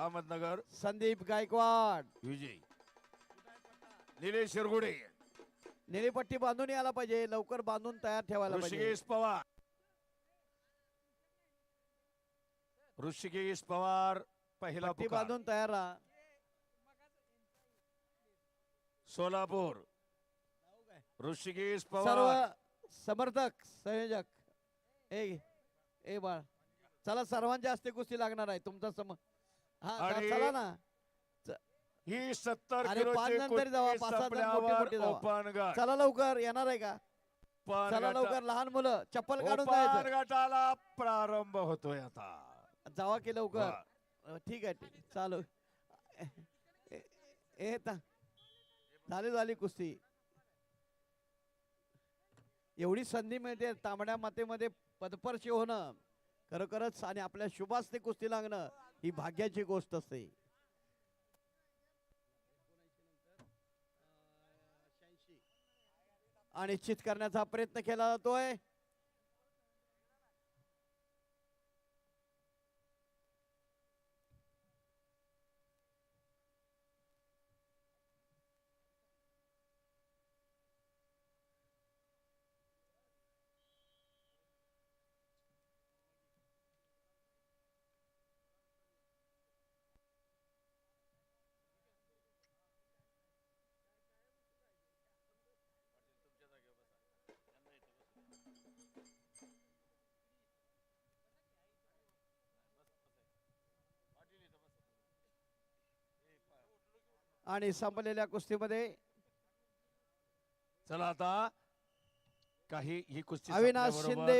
अहमदनगर. संदीप गायकवाड. विजय. निलेश शिरगुडे. निळीपट्टी बांधून यायला पाहिजे लवकर बांधून तयार ठेवायला पाहिजे. ऋषिकेश पवार. ऋषिकेश पवार पहिला पट्टी पुकार. बांधून तयार राहा. सोलापूर. ऋषिकेश सर्व पवार समर्थक संयोजक. ए ए बाळ. चला सर्वांच्या हस्ते कुस्ती लागणार आहे. तुमचा सम हा आणि चला ना. ही सत्तर पाच किलोची नंतर जावा, कुस्ती पाच सात जण मोठी संपल्यावर मोठी जावा. ओपन गट. चला लवकर येणार आहे का? ओपन चला गट- लवकर लहान मुलं चप्पल काढून ओपन जायचं. गटाला प्रारंभ होतोय आता. जावा की लवकर? वा. अ, ठीक आहे ठीक चालू. ए- ए ता- झाली झाली कुस्ती. एवढी संधी मिळते तांबड्या मातेमध्ये पदपर्शी होणं. खरोखरच आणि आपल्या शुभास्ते कुस्ती लागणं ही भाग्याची गोष्ट असते आणि चित करण्याचा प्रयत्न केला जातोय. आणि संपलेल्या कुस्तीमध्ये चला आता काही ही कुस्ती अविनाश शिंदे